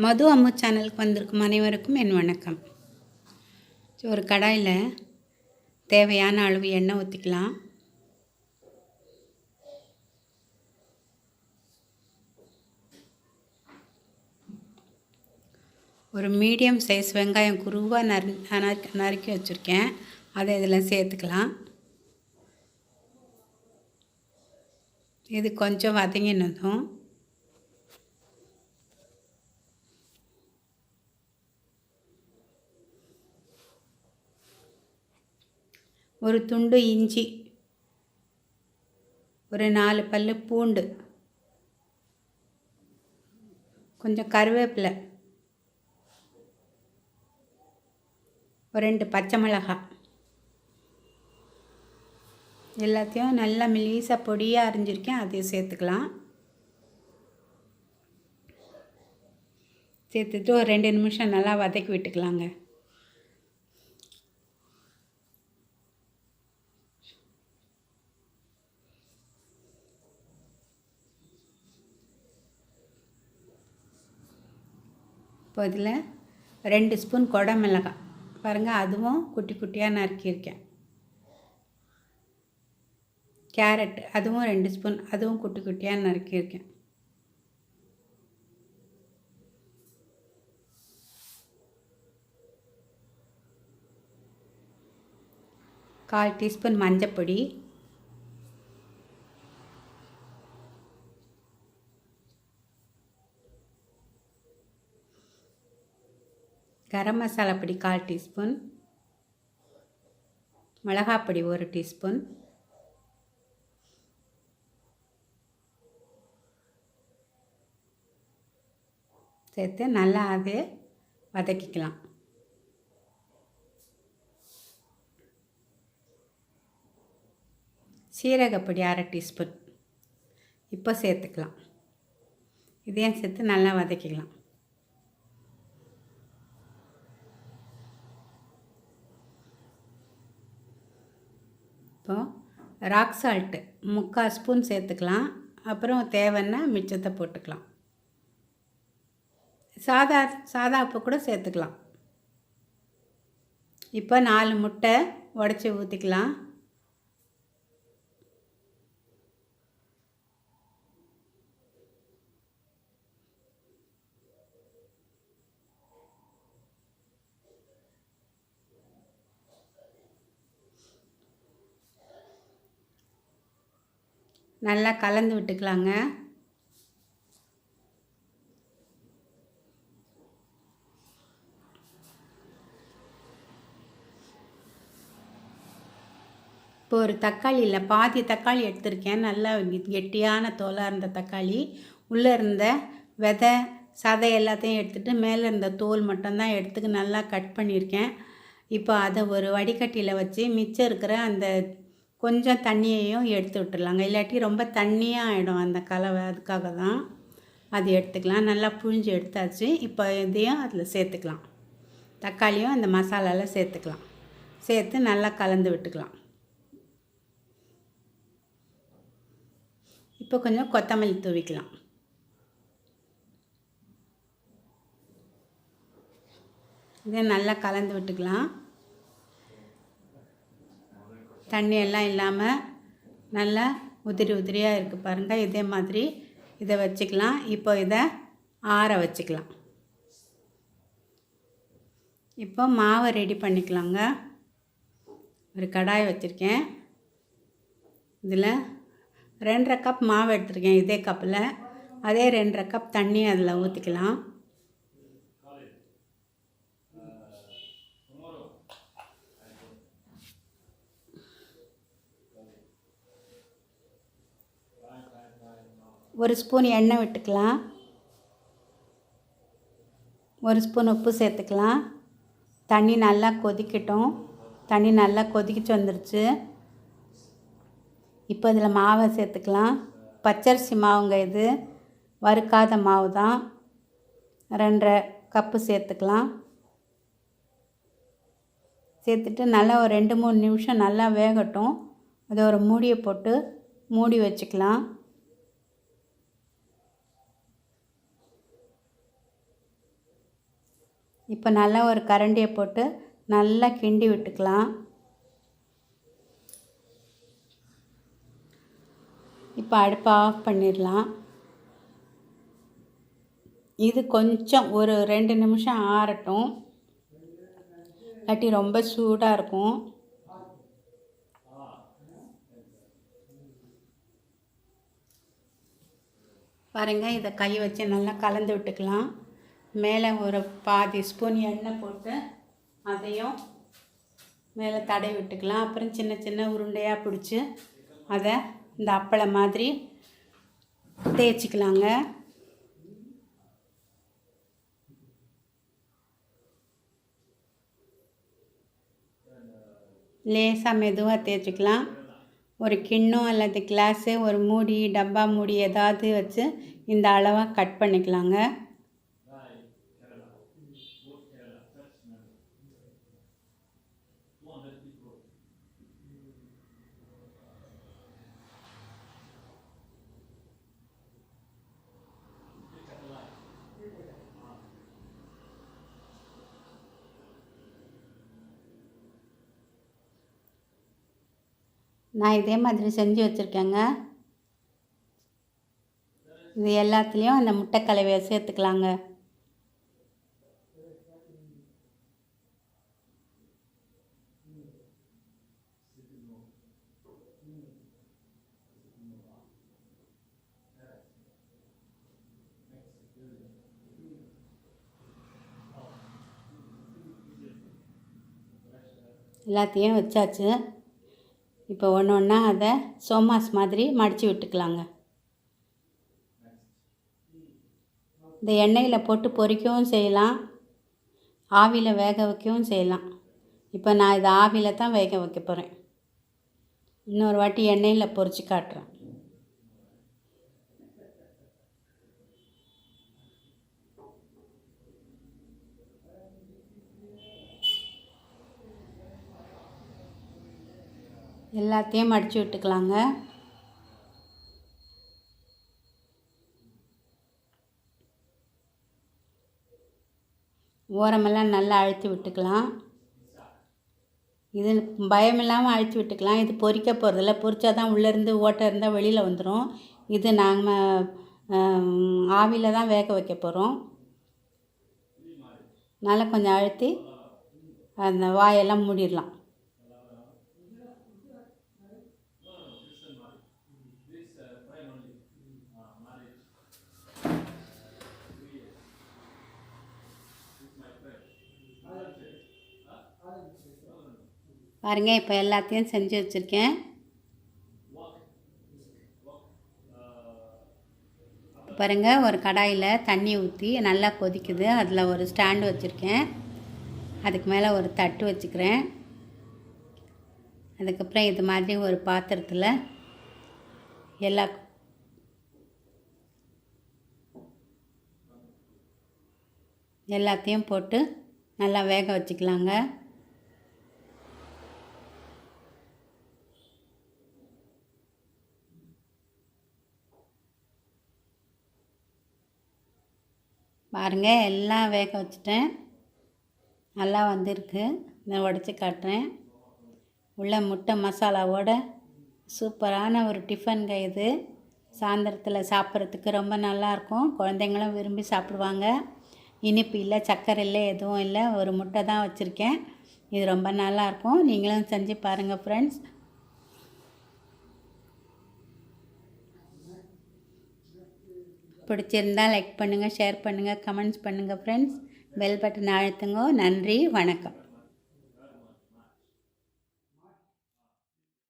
மது அம்மு சேனலுக்கு வந்திருக்கும் அனைவருக்கும் என் வணக்கம். ஸோ ஒரு கடாயில் தேவையான அளவு எண்ணெய் ஊற்றிக்கலாம் ஒரு மீடியம் சைஸ் வெங்காயம் குருவாக நறு நறுக்கி நறுக்கி வச்சுருக்கேன். அதை இதில் சேர்த்துக்கலாம். இது கொஞ்சம் வதங்கினதும் ஒரு துண்டு இஞ்சி ஒரு நாலு பல் பூண்டு கொஞ்சம் கருவேப்பிலை ஒரு ரெண்டு பச்சை மிளகாய். எல்லாத்தையும் நல்லா மெலீஸாக பொடியாக அரிஞ்சிருக்கேன். அதையும் சேர்த்துக்கலாம். சேர்த்துட்டு ஒரு ரெண்டு நிமிஷம் நல்லா வதக்கி விட்டுக்கலாங்க. இப்போ இதில் ரெண்டு ஸ்பூன் கொடை மிளகாய். பாருங்கள் அதுவும் குட்டி குட்டியாக நறுக்கியிருக்கேன். கேரட் அதுவும் ரெண்டு ஸ்பூன் அதுவும் குட்டி குட்டியாக நறுக்கியிருக்கேன். கால் டீஸ்பூன் மஞ்சப்பொடி கரம் மசாலா பொடி கால் டீஸ்பூன் மிளகாப்பொடி ஒரு டீஸ்பூன் சேர்த்து நல்லா அது வதக்கிக்கலாம் சீரகப்பொடி அரை டீஸ்பூன். இப்போ சேர்த்துக்கலாம். இதையும் சேர்த்து நல்லா வதக்கிக்கலாம். இப்போது ராக் சால்ட்டு முக்கால் ஸ்பூன் சேர்த்துக்கலாம். அப்புறம் தேவைன்னா மிச்சத்தை போட்டுக்கலாம். சாதா சாதா உப்பு கூட சேர்த்துக்கலாம். இப்போ நாலு முட்டை உடச்சி ஊற்றிக்கலாம் நல்லா கலந்து விட்டுக்கலாங்க. இப்போ ஒரு தக்காளி இல்லை பாதி தக்காளி எடுத்திருக்கேன். நல்லா கெட்டியான தோலாக இருந்த தக்காளி. உள்ளே இருந்த விதை சதை எல்லாத்தையும் எடுத்துகிட்டு மேலே இருந்த தோல் மட்டும்தான் எடுத்துக்கு நல்லா கட் பண்ணியிருக்கேன். இப்போ அதை ஒரு வடிகட்டியில் வச்சு மிச்சம் இருக்கிற அந்த கொஞ்சம் தண்ணியையும் எடுத்து விட்டுடலாங்க. இல்லாட்டி ரொம்ப தண்ணியாக ஆகிடும் அந்த கலவை. அதுக்காக தான் அது எடுத்துக்கலாம். நல்லா புழிஞ்சு எடுத்தாச்சு. இப்போ இதையும் அதில் சேர்த்துக்கலாம். தக்காளியும் அந்த மசாலாவில் சேர்த்துக்கலாம். சேர்த்து நல்லா கலந்து விட்டுக்கலாம். இப்போ கொஞ்சம் கொத்தமல்லி தூவிக்கலாம். இதை நல்லா கலந்து விட்டுக்கலாம். தண்ணி எல்லாம் இல்லாமல் நல்லா உதிரி உதிரியாக இருக்குது பாருங்கள் இதே மாதிரி இதை வச்சுக்கலாம். இப்போ இதை ஆற வச்சுக்கலாம். இப்போ மாவை ரெடி பண்ணிக்கலாங்க. ஒரு கடாய் வச்சுருக்கேன். இதில் ரெண்டரை கப் மாவு எடுத்துருக்கேன். இதே கப்பில். அதே ரெண்டரை கப் தண்ணி அதில் ஊற்றிக்கலாம். ஒரு ஸ்பூன் எண்ணெய் விட்டுக்கலாம். ஒரு ஸ்பூன் உப்பு சேர்த்துக்கலாம். தண்ணி நல்லா கொதிக்கட்டும். தண்ணி நல்லா கொதிக்கிச்சு வந்துருச்சு. இப்போ இதில் மாவை சேர்த்துக்கலாம். பச்சரிசி மாவுங்க இது. வறுக்காத மாவு தான். ரெண்டரை கப்பு சேர்த்துக்கலாம். சேர்த்துட்டு நல்லா ஒரு ரெண்டு மூணு நிமிஷம் நல்லா வேகட்டும். அதை ஒரு மூடியை போட்டு மூடி வச்சுக்கலாம். இப்போ நல்லா ஒரு கரண்டியை போட்டு நல்லா கிண்டி விட்டுக்கலாம். இப்போ அடுப்பை ஆஃப் பண்ணிடலாம். இது கொஞ்சம் ஒரு ரெண்டு நிமிஷம் ஆறட்டும். இல்லாட்டி ரொம்ப சூடாக இருக்கும். பாருங்கள் இதை கை வச்சு நல்லா கலந்து விட்டுக்கலாம். மேலே ஒரு பாதி ஸ்பூன் எண்ணெய் போட்டு அதையும் மேலே தடவி விட்டுக்கலாம். அப்புறம் சின்ன சின்ன உருண்டையாக பிடிச்சி அதை இந்த அப்பளம் மாதிரி தேய்ச்சிக்கலாங்க. லேசாக மெதுவாக தேய்ச்சிக்கலாம். ஒரு கிண்ணம் அல்லது கிளாஸு ஒரு மூடி டப்பா மூடி ஏதாவது வச்சு இந்த அளவாக கட் பண்ணிக்கலாங்க. நான் இதே மாதிரி செஞ்சு வச்சுருக்கேங்க. இது எல்லாத்துலேயும் அந்த முட்டை கலவையை சேர்த்துக்கலாங்க. எல்லாத்தையும் வச்சாச்சு. இப்போ ஒன்று ஒன்றா அதை சோமாஸ் மாதிரி மடித்து விட்டுக்கலாங்க. இந்த எண்ணெயில் போட்டு பொரிக்கவும் செய்யலாம். ஆவியில் வேக வைக்கவும் செய்யலாம். இப்போ நான் இதை ஆவியில் தான் வேக வைக்க போகிறேன். இன்னொரு வாட்டி எண்ணெயில் பொறிச்சு காட்டுறேன். எல்லாத்தையும் மடித்து விட்டுக்கலாங்க. ஓரமெல்லாம் நல்லா அழுத்தி விட்டுக்கலாம். இது பயமில்லாமல் அழுத்தி விட்டுக்கலாம். இது பொறிக்க போகிறதில்ல பொரிச்சா தான் உள்ளேருந்து ஓட்டை இருந்தால் வெளியில் வந்துடும் இது நாங்கள் ஆவியில் தான் வேக வைக்க போகிறோம் நல்லா கொஞ்சம் அழுத்தி அந்த வாயெல்லாம் மூடிடலாம். பாருங்கள் இப்போ எல்லாத்தையும் செஞ்சு வச்சுருக்கேன். பாருங்கள் ஒரு கடாயில் தண்ணி ஊற்றி நல்லா கொதிக்குது. அதில் ஒரு ஸ்டாண்டு வச்சுருக்கேன். அதுக்கு மேலே ஒரு தட்டு வச்சுக்கிறேன். அதுக்கப்புறம் இது மாதிரி ஒரு பாத்திரத்தில் எல்லா எல்லாத்தையும் போட்டு நல்லா வேக வச்சுக்கலாங்க. பாருங்கள் எல்லாம் வேக வச்சுட்டேன். நல்லா வந்திருக்கு. நான் உடச்சி காட்டுறேன். உள்ள முட்டை மசாலாவோட சூப்பரான ஒரு டிஃபனுங்க இது. சாயந்தரத்தில் சாப்பிட்றதுக்கு ரொம்ப நல்லாயிருக்கும் குழந்தைங்களும் விரும்பி சாப்பிடுவாங்க. இனிப்பு இல்லை சர்க்கரை இல்லை எதுவும் இல்லை. ஒரு முட்டை தான் வச்சுருக்கேன். இது ரொம்ப நல்லாயிருக்கும் நீங்களும் செஞ்சு பாருங்கள் ஃப்ரெண்ட்ஸ் பிடிச்சிருந்தா லைக் பண்ணுங்கள் ஷேர் பண்ணுங்கள் கமெண்ட்ஸ் பண்ணுங்கள் ஃப்ரெண்ட்ஸ் பெல் பட்டன் அழுத்துங்க. நன்றி வணக்கம்.